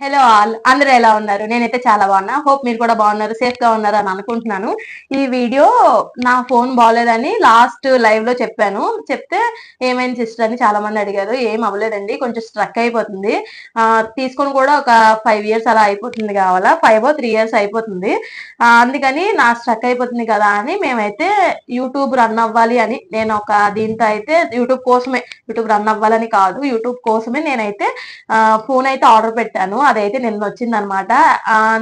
Hello all అందరూ ఎలా ఉన్నారు? నేనైతే చాలా బాగున్నా. హోప్ మీరు కూడా బాగున్నారు. సేఫ్గా ఉన్నారు అని అనుకుంటున్నాను. ఈ వీడియో నా ఫోన్ బాగోలేదని లాస్ట్ లైవ్లో చెప్పాను. చెప్తే ఏమైంది సిస్టర్ అని చాలా మంది అడిగారు. ఏం అవ్వలేదండి. కొంచెం స్ట్రక్ అయిపోతుంది. తీసుకొని కూడా ఒక ఫైవ్ ఇయర్స్ అలా అయిపోతుంది కావాలా? ఫైవ్ ఓ త్రీ ఇయర్స్ అయిపోతుంది. అందుకని నా స్ట్రక్ అయిపోతుంది కదా అని మేమైతే యూట్యూబ్ రన్ అవ్వాలి అని నేను ఒక దీంతో అయితే యూట్యూబ్ కోసమే. యూట్యూబ్ రన్ అవ్వాలని కాదు. యూట్యూబ్ కోసమే నేనైతే ఫోన్ అయితే ఆర్డర్ పెట్టాను. అదైతే నిన్న వచ్చింది అనమాట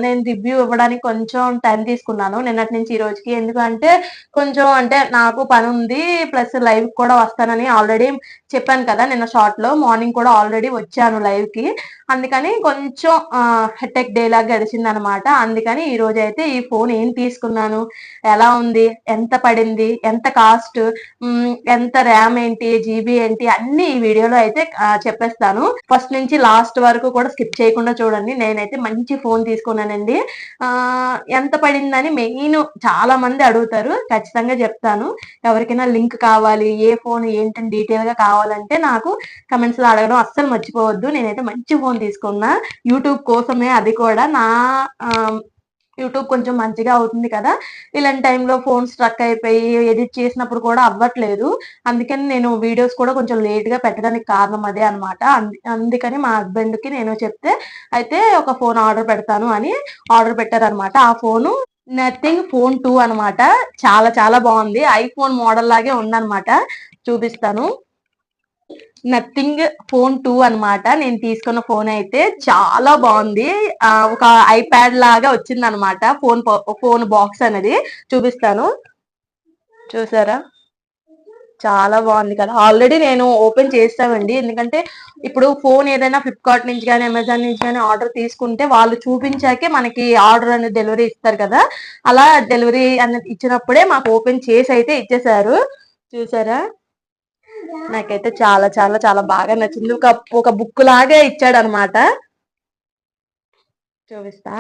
నేను రివ్యూ ఇవ్వడానికి కొంచెం టైం తీసుకున్నాను. నిన్నటి నుంచి ఈ రోజుకి. ఎందుకంటే కొంచెం అంటే నాకు పని ఉంది ప్లస్ లైవ్ కూడా వస్తానని ఆల్రెడీ చెప్పాను కదా నిన్న షార్ట్లో మార్నింగ్ కూడా ఆల్రెడీ వచ్చాను లైవ్కి అందుకని కొంచెం హెటెక్ డే లాగా గడిచింది అనమాట అందుకని ఈ రోజు అయితే ఈ ఫోన్ ఏం తీసుకున్నాను? ఎలా ఉంది? ఎంత పడింది? ఎంత కాస్ట్? ఎంత ర్యామ్ ఏంటి? జీబీ ఏంటి? అన్ని ఈ వీడియోలో అయితే చెప్పేస్తాను. ఫస్ట్ నుంచి లాస్ట్ వరకు కూడా స్కిప్ చేయకుండా చూడండి నేనైతే మంచి ఫోన్ తీసుకున్నానండి. ఆ ఎంత పడిందని మెయిన్ చాలా మంది అడుగుతారు ఖచ్చితంగా చెప్తాను. ఎవరికైనా లింక్ కావాలి ఏ ఫోన్ ఏంటని డీటెయిల్గా కావాలంటే నాకు కమెంట్స్లో అడగడం అస్సలు మర్చిపోవద్దు. నేనైతే మంచి ఫోన్ తీసుకున్నా. యూట్యూబ్ కోసమే అది కూడా నా ఆ, యూట్యూబ్ కొంచెం మంచిగా అవుతుంది కదా. ఇలాంటి టైంలో ఫోన్ స్ట్రక్ అయిపోయి ఎడిట్ చేసినప్పుడు కూడా అవ్వట్లేదు. అందుకని నేను వీడియోస్ కూడా కొంచెం లేట్గా పెట్టడానికి కారణం అదే అనమాట అందుకని మా హస్బెండ్కి నేను చెప్తే అయితే ఒక ఫోన్ ఆర్డర్ పెడతాను అని ఆర్డర్ పెట్టారనమాట ఆ ఫోను నథింగ్ ఫోన్ టూ అన్నమాట. చాలా చాలా బాగుంది. ఐఫోన్ మోడల్ లాగే ఉందన్నమాట. చూపిస్తాను. నథింగ్ ఫోన్ టూ అన్నమాట. నేను తీసుకున్న ఫోన్ అయితే చాలా బాగుంది. ఒక ఐప్యాడ్ లాగా వచ్చింది అనమాట ఫోన్ ఫోన్ బాక్స్ అనేది చూపిస్తాను. చూసారా? చాలా బాగుంది కదా. ఆల్రెడీ నేను ఓపెన్ చేస్తామండి. ఎందుకంటే ఇప్పుడు ఫోన్ ఏదైనా ఫ్లిప్కార్ట్ నుంచి కానీ అమెజాన్ నుంచి కానీ ఆర్డర్ తీసుకుంటే వాళ్ళు చూపించాకే మనకి ఆర్డర్ అనేది డెలివరీ ఇస్తారు కదా. అలా డెలివరీ అనేది ఇచ్చినప్పుడే మాకు ఓపెన్ చేసి అయితే ఇచ్చేసారు చూసారా? నాకైతే చాలా చాలా చాలా బాగా నచ్చింది. ఒక ఒక బుక్ లాగే ఇచ్చాడు అనమాట చూపిస్తా.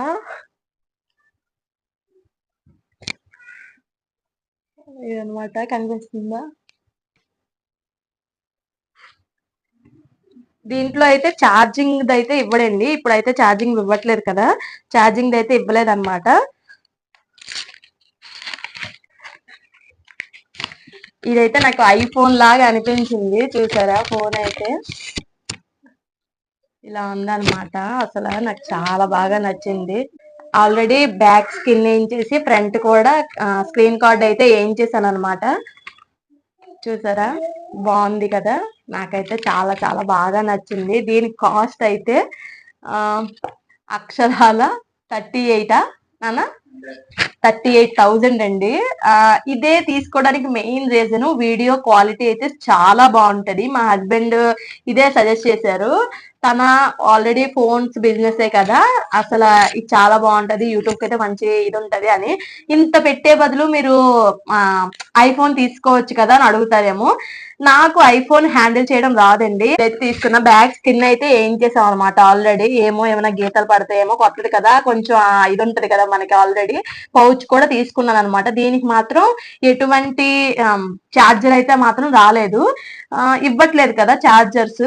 ఇదనమాట. కనిపిస్తుందా? దీంట్లో అయితే ఛార్జింగ్ అయితే ఇవ్వడండి. ఇప్పుడైతే ఛార్జింగ్ ఇవ్వట్లేదు కదా. ఛార్జింగ్ అయితే ఇవ్వలేదు అనమాట ఇదైతే నాకు ఐఫోన్ లాగా అనిపించింది. చూసారా? ఫోన్ అయితే ఇలా ఉందన్నమాట. అసలు నాకు చాలా బాగా నచ్చింది. ఆల్రెడీ బ్యాక్ స్కిన్ వేయించేసి ఫ్రంట్ కూడా స్క్రీన్ కార్డ్ అయితే వేయించేసాను అనమాట చూసారా? బాగుంది కదా? నాకైతే చాలా చాలా బాగా నచ్చింది. దీని కాస్ట్ అయితే అక్షరాల థర్టీ ఎయిటా? నానా? థర్టీ ఎయిట్ థౌజండ్ అండి. ఆ, ఇదే తీసుకోవడానికి మెయిన్ రీజన్ వీడియో క్వాలిటీ అయితే చాలా బాగుంటది. మా హస్బెండ్ ఇదే సజెస్ట్ చేశారు. తన ఆల్రెడీ ఫోన్స్ బిజినెస్ కదా. అసలు ఇది చాలా బాగుంటది. యూట్యూబ్కి అయితే మంచి ఇది ఉంటది అని. ఇంత పెట్టే బదులు మీరు ఐఫోన్ తీసుకోవచ్చు కదా అని అడుగుతారేమో. నాకు ఐఫోన్ హ్యాండిల్ చేయడం రాదండి. తీసుకున్న బ్యాగ్ స్కిన్ అయితే ఏం చేసాం అనమాట ఆల్రెడీ ఏమో ఏమైనా గీతలు పడతాయేమో కొత్తది కదా కొంచెం ఇది ఉంటది కదా మనకి ఆల్రెడీ పౌచ్ కూడా తీసుకున్నాను అనమాట దీనికి మాత్రం ఎటువంటి ఛార్జర్ అయితే మాత్రం రాలేదు. ఇవ్వట్లేదు కదా ఛార్జర్స్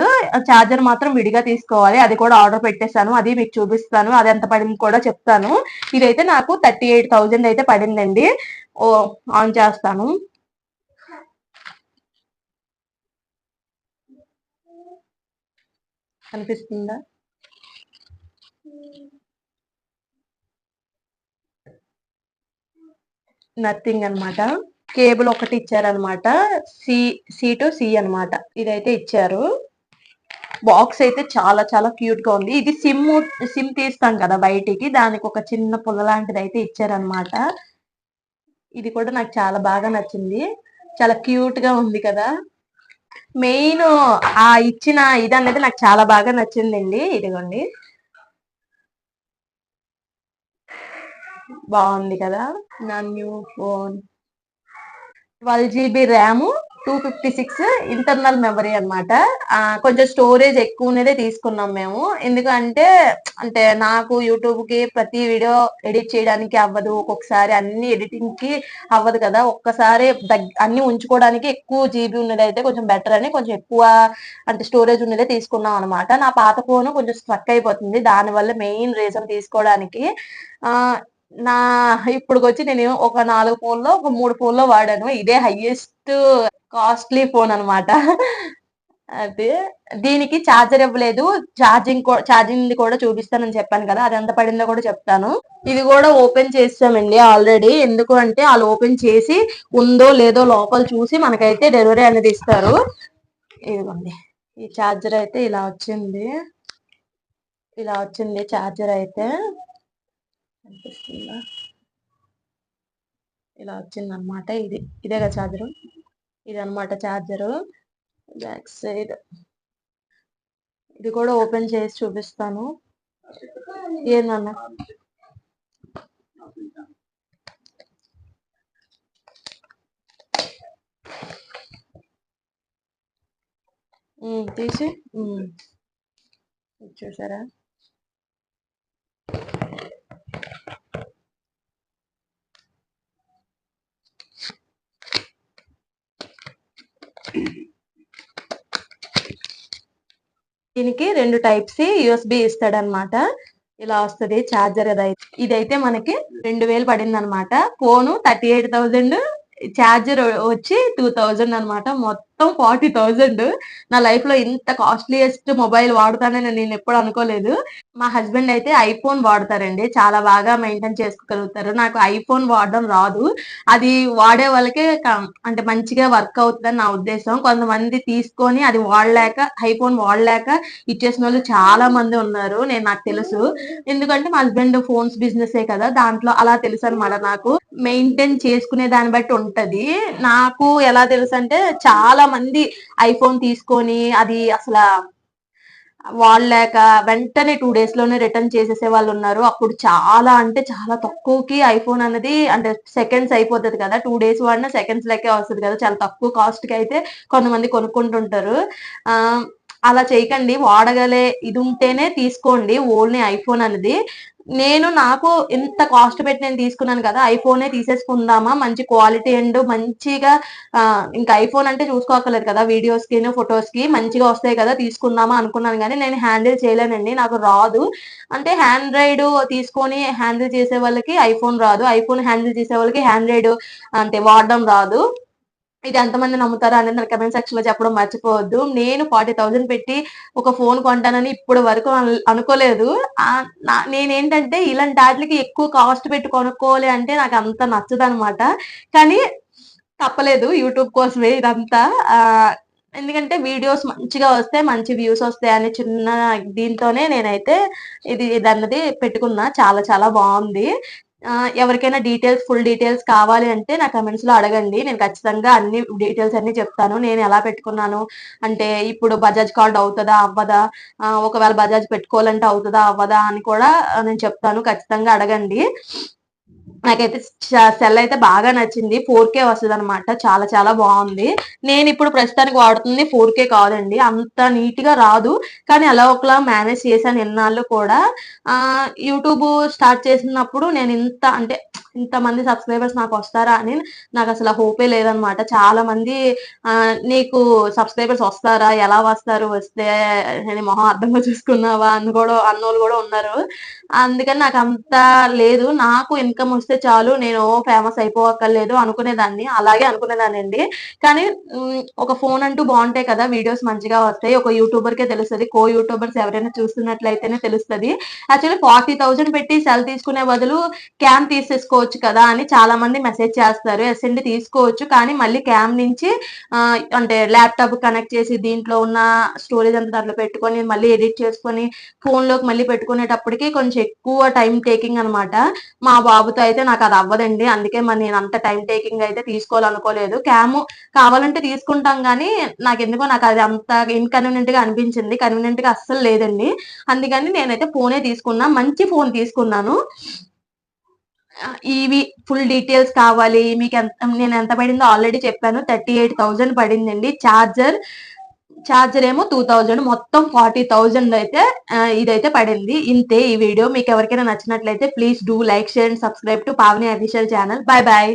ఛార్జర్ మాత్రం విడిగా తీసుకోవాలి. అది కూడా ఆర్డర్ పెట్టేశాను. అది మీకు చూపిస్తాను. అది ఎంత పడింది కూడా చెప్తాను. ఇదైతే నాకు థర్టీ ఎయిట్ థౌజండ్ అయితే పడిందండి. ఓ ఆన్ చేస్తాను. కనిపిస్తుందా? నథింగ్ అన్నమాట. కేబుల్ ఒకటి ఇచ్చారనమాట సి సి టు సి అన్నమాట. ఇదైతే ఇచ్చారు. బాక్స్ అయితే చాలా చాలా క్యూట్గా ఉంది. ఇది సిమ్ సిమ్ తీస్తాం కదా బయటికి. దానికి ఒక చిన్న పుల్ల లాంటిది అయితే ఇచ్చారనమాట ఇది కూడా నాకు చాలా బాగా నచ్చింది. చాలా క్యూట్గా ఉంది కదా. మెయిన్ ఆ ఇచ్చిన ఇది అనేది నాకు చాలా బాగా నచ్చిందండి. ఇదిగోండి. బాగుంది కదా. నా new phone. Twelve GB RAM. Two fifty six internal memory అనమాట కొంచెం స్టోరేజ్ ఎక్కువ ఉన్నదే తీసుకున్నాం మేము. ఎందుకంటే అంటే నాకు యూట్యూబ్కి ప్రతి వీడియో ఎడిట్ చేయడానికి అవ్వదు. ఒక్కొక్కసారి అన్ని ఎడిటింగ్కి అవ్వదు కదా. ఒక్కసారి అన్ని ఉంచుకోవడానికి ఎక్కువ జీబీ ఉన్నది అయితే కొంచెం బెటర్ అని కొంచెం ఎక్కువ అంటే స్టోరేజ్ ఉన్నదే తీసుకున్నాం అనమాట నా పాత ఫోన్ కొంచెం స్ట్రక్ అయిపోతుంది. దానివల్ల మెయిన్ రీజన్ తీసుకోవడానికి ఆ నా ఇప్పుడు వచ్చి నేను ఒక నాలుగు ఫోన్లో ఒక మూడు ఫోన్లో వాడాను. ఇదే హైయెస్ట్ కాస్ట్లీ ఫోన్ అనమాట అదే దీనికి ఛార్జర్ ఇవ్వలేదు. ఛార్జింగ్ ఛార్జింగ్ కూడా చూపిస్తానని చెప్పాను కదా అది ఎంత పడిందో కూడా చెప్తాను. ఇది కూడా ఓపెన్ చేసామండి ఆల్రెడీ ఎందుకు అంటే వాళ్ళు ఓపెన్ చేసి ఉందో లేదో లోపల చూసి మనకైతే డెలివరీ అనేది ఇస్తారు. ఇదిగోండి. ఈ ఛార్జర్ అయితే ఇలా వచ్చింది. ఇలా వచ్చింది ఛార్జర్ అయితే. కనిపిస్తుందా ఇలా వచ్చిందనమాట ఇది. ఇదే కదా ఛార్జరు ఇది అనమాట ఛార్జరు బ్యాక్ సైడ్. ఇది కూడా ఓపెన్ చేసి చూపిస్తాను. ఏందన్నా? తీసి చూసారా? దీనికి రెండు టైప్స్ యూఎస్బి ఇస్తాడనమాట. ఇలా వస్తది చార్జర్ ఇదైతే ఇదైతే మనకి రెండు వేలు పడింది అనమాట phone thirty eight thousand charger వచ్చి టూ థౌజండ్ అనమాట మొత్తం. Forty thousand. నా లైఫ్లో ఇంత కాస్ట్లీయెస్ట్ మొబైల్ వాడుతానని నేను ఎప్పుడు అనుకోలేదు. మా హస్బెండ్ అయితే ఐఫోన్ వాడతారండి. చాలా బాగా మెయింటైన్ చేసుకోగలుగుతారు. నాకు ఐఫోన్ వాడడం రాదు. అది వాడే వాళ్ళకే అంటే మంచిగా వర్క్ అవుతుందని నా ఉద్దేశం. కొంతమంది తీసుకొని అది వాడలేక ఐఫోన్ వాడలేక ఇచ్చేసిన వాళ్ళు చాలా మంది ఉన్నారు. నేను నాకు తెలుసు. ఎందుకంటే మా హస్బెండ్ ఫోన్స్ బిజినెస్ ఏ కదా. దాంట్లో అలా తెలుసు అనమాట నాకు. మెయింటైన్ చేసుకునే దాన్ని బట్టి ఉంటది. నాకు ఎలా తెలుసు అంటే చాలా మంది ఐఫోన్ తీసుకొని అది అసలు వాడలేక వెంటనే టూ డేస్లోనే రిటర్న్ చేసేసే వాళ్ళు ఉన్నారు. అప్పుడు చాలా అంటే చాలా తక్కువకి ఐఫోన్ అనేది అంటే సెకండ్స్ అయిపోతుంది కదా. టూ డేస్ వాడినా సెకండ్స్ లెక్కే వస్తుంది కదా. చాలా తక్కువ కాస్ట్కి అయితే కొంతమంది కొనుక్కుంటుంటారు. ఆ అలా చేయకండి వాడగలే ఇది ఉంటేనే తీసుకోండి ఓన్లీ ఐఫోన్ అనేది. నేను నాకు ఇంత కాస్ట్ పెట్టి నేను తీసుకున్నాను కదా ఐఫోనే తీసేసుకుందామా? మంచి క్వాలిటీ అండ్ మంచిగా ఇంకా ఐఫోన్ అంటే చూసుకోకలేదు కదా వీడియోస్కి ఫొటోస్కి మంచిగా వస్తాయి కదా తీసుకుందామా అనుకున్నాను కానీ నేను హ్యాండిల్ చేయలేనండి నాకు రాదు. అంటే హ్యాండ్ రైడ్ తీసుకొని హ్యాండిల్ చేసే వాళ్ళకి ఐఫోన్ రాదు ఐఫోన్ హ్యాండిల్ చేసే వాళ్ళకి హ్యాండ్ రైడ్ అంటే వాడడం రాదు. ఇది ఎంతమంది నమ్ముతారు అనేది నాకు కమెంట్ సెక్షన్లో చెప్పడం మర్చిపోవద్దు. నేను ఫార్టీ థౌసండ్ పెట్టి ఒక ఫోన్ కొంటానని ఇప్పుడు వరకు అనుకోలేదు. నేనేంటంటే ఇలాంటి వాటికి ఎక్కువ కాస్ట్ పెట్టి కొనుక్కోవాలి అంటే నాకు అంత నచ్చదు అనమాట కానీ తప్పలేదు యూట్యూబ్ కోసమే ఇదంతా. ఆ ఎందుకంటే వీడియోస్ మంచిగా వస్తే మంచి వ్యూస్ వస్తాయి అనే చిన్న దీంతోనే నేనైతే ఇది ఇది అన్నది పెట్టుకున్నా. చాలా చాలా బాగుంది. ఎవరికైనా డీటెయిల్స్ ఫుల్ డీటెయిల్స్ కావాలి అంటే నా కమెంట్స్లో అడగండి. నేను ఖచ్చితంగా అన్ని డీటెయిల్స్ అన్ని చెప్తాను. నేను ఎలా పెట్టుకున్నాను? అంటే ఇప్పుడు బజాజ్ కార్డ్ అవుతుందా? అవ్వదా? ఒకవేళ బజాజ్ పెట్టుకోవాలంటే అవుతుందా? అవ్వదా? అని కూడా నేను చెప్తాను. ఖచ్చితంగా అడగండి. నాకైతే సెల్ అయితే బాగా నచ్చింది. ఫోర్ కే వస్తుంది అనమాట చాలా చాలా బాగుంది. నేను ఇప్పుడు ప్రస్తుతానికి వాడుతుంది ఫోర్ కే కాదండి. అంత నీట్గా రాదు. కానీ అలా ఒకలా మేనేజ్ చేశాను ఎన్నాళ్ళు కూడా. యూట్యూబ్ స్టార్ట్ చేసినప్పుడు నేను ఇంత అంటే ఇంత మంది సబ్స్క్రైబర్స్ నాకు వస్తారా అని నాకు అసలు హోపే లేదనమాట చాలా మంది నీకు సబ్స్క్రైబర్స్ వస్తారా? ఎలా వస్తారు? వస్తే నేను మొహం అర్థంగా చూసుకున్నావా? అని కూడా అన్నోళ్ళు కూడా ఉన్నారు. అందుకని నాకు అంత లేదు. నాకు ఇన్కమ్ వస్తే చాలు నేను ఫేమస్ అయిపోవక్కర్లేదు అనుకునేదాన్ని. అలాగే అనుకునేదాన్ని అండి కానీ ఒక ఫోన్ అంటూ బాగుంటాయి కదా వీడియోస్ మంచిగా వస్తాయి. ఒక యూట్యూబర్ కే తెలుస్తుంది. కో యూట్యూబర్స్ ఎవరైనా చూస్తున్నట్లయితేనే తెలుస్తుంది. యాక్చువల్లీ ఫార్టీ థౌసండ్ పెట్టి సెల్ తీసుకునే బదులు క్యామ్ తీసేసుకోవచ్చు కదా అని చాలా మంది మెసేజ్ చేస్తారు ఎస్ఎండి తీసుకోవచ్చు. కానీ మళ్ళీ క్యామ్ నుంచి అంటే ల్యాప్టాప్ కనెక్ట్ చేసి దీంట్లో ఉన్న స్టోరేజ్ అంతా దాంట్లో పెట్టుకొని మళ్ళీ ఎడిట్ చేసుకొని ఫోన్లోకి మళ్ళీ పెట్టుకునేటప్పటికి కొంచెం ఎక్కువ టైం టేకింగ్ అన్నమాట. మా బాబుతో అయితే నాకు అది అవ్వదండి. అందుకే మరి నేను అంత టైం టేకింగ్ అయితే తీసుకోవాలనుకోలేదు. క్యాము కావాలంటే తీసుకుంటాం కానీ నాకు ఎందుకో నాకు అది అంత ఇన్కన్వీనియంట్గా అనిపించింది. కన్వీనియంట్గా అస్సలు లేదండి. అందుకని నేనైతే ఫోనే తీసుకున్నా. మంచి ఫోన్ తీసుకున్నాను. ఇవి ఫుల్ డీటెయిల్స్ కావాలి. మీకు ఎంత నేను ఎంత పడిందో ఆల్రెడీ చెప్పాను. థర్టీ ఎయిట్ థౌజండ్ పడిందండి. ఛార్జర్ చార్జర్ ఏమో టూ థౌజండ్ మొత్తం ఫార్టీ థౌజండ్ అయితే ఇదైతే పడింది. ఇంతే ఈ వీడియో. మీకు ఎవరికైనా నచ్చినట్లయితే please do like share and subscribe to Pavani official channel bye bye